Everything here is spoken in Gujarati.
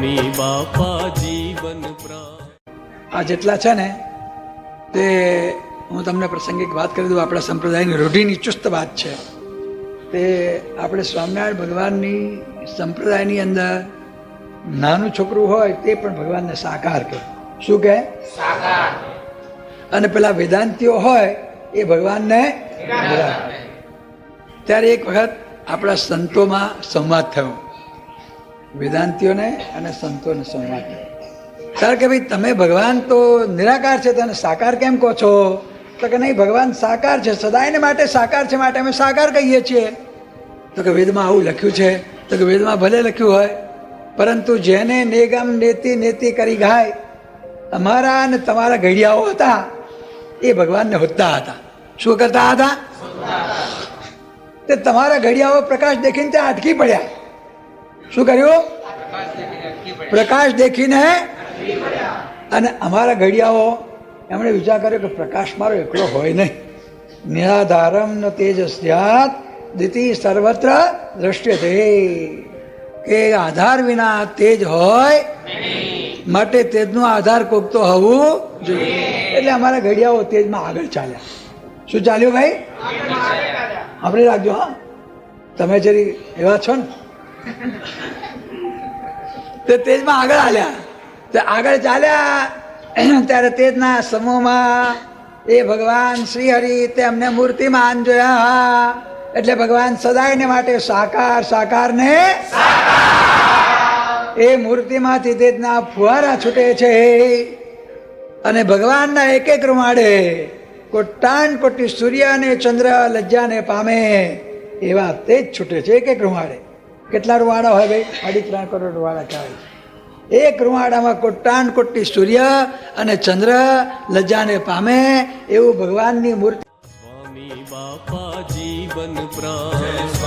સ્વામી બાપા જીવન પ્રાણ આ જેટલા છે ને તે હું તમને પ્રસંગિક વાત કરી દઉં આપણા સંપ્રદાયની રૂઢિની ચુસ્ત વાત છે. તે આપણે સ્વામિનારાયણ ભગવાનની સંપ્રદાયની અંદર નાનું છોકરું હોય તે પણ ભગવાનને સાકાર કહે શું કહે? અને પેલા વેદાંતિઓ હોય એ ભગવાનને ત્યારે એક વખત આપણા સંતોમાં સંવાદ થયો. વેદાંતિઓને અને સંતોને સંવાદ. કારણ કે ભાઈ તમે ભગવાન તો નિરાકાર છે તને સાકાર કેમ કહો છો? તો કે નહીં, ભગવાન સાકાર છે, સદાયને માટે સાકાર છે, માટે અમે સાકાર કહીએ છીએ. તો કે વેદમાં આવું લખ્યું છે, તો કે વેદમાં ભલે લખ્યું હોય, પરંતુ જેને નેગમ નેતિ નેતિ કરી ગાય અમારા અને તમારા ઘડિયાઓ હતા, એ ભગવાનને હોતા હતા. શું કરતા હતા? તે તમારા ઘડિયાઓ પ્રકાશ દેખીને ત્યાં અટકી પડ્યા. શું કર્યું? પ્રકાશ દેખીને અને અમારા ઘડિયાઓ એમણે વિચાર કર્યો કે પ્રકાશ મારો એકલો હોય નહીં. નિરાધારમ ન તેજસ્યાત, દિતિ સર્વત્ર દ્રશ્યતે. કે આધાર વિના તેજ હોય, માટે તેજનો આધાર કોક તો હોવું જોઈએ. એટલે અમારા ઘડિયાઓ તેજમાં આગળ ચાલ્યા. શું ચાલ્યું ભાઈ? આપણે રાખજો, હા. તમે જરી એવા છો ને તે તેજમાં આગળ આલ્યા. તે આગળ ચાલ્યા ત્યારે તેજના સમૂહમાં એ ભગવાન શ્રી હરિ તેમને મૂર્તિમાન જોયા. એટલે ભગવાન સદાયને માટે સાકાર સાકાર ને એ મૂર્તિમાંથી તેજના ફુવારા છૂટે છે. અને ભગવાનના એક એક રૂમાડે કોટાન કોટી સૂર્ય અને ચંદ્ર લજ્જાને પામે એવા તેજ છૂટે છે એક એક રૂમાડે. કેટલા રૂવાડા હોય ભાઈ? અઢી ત્રણ કરોડ રૂવાડા કહેવાય એક રૂવાડામાં કોટાન કોટી સૂર્ય અને ચંદ્ર લજ્જાને પામે એવું ભગવાનની મૂર્તિ સ્વામી બાપા જીવન પ્રાણ.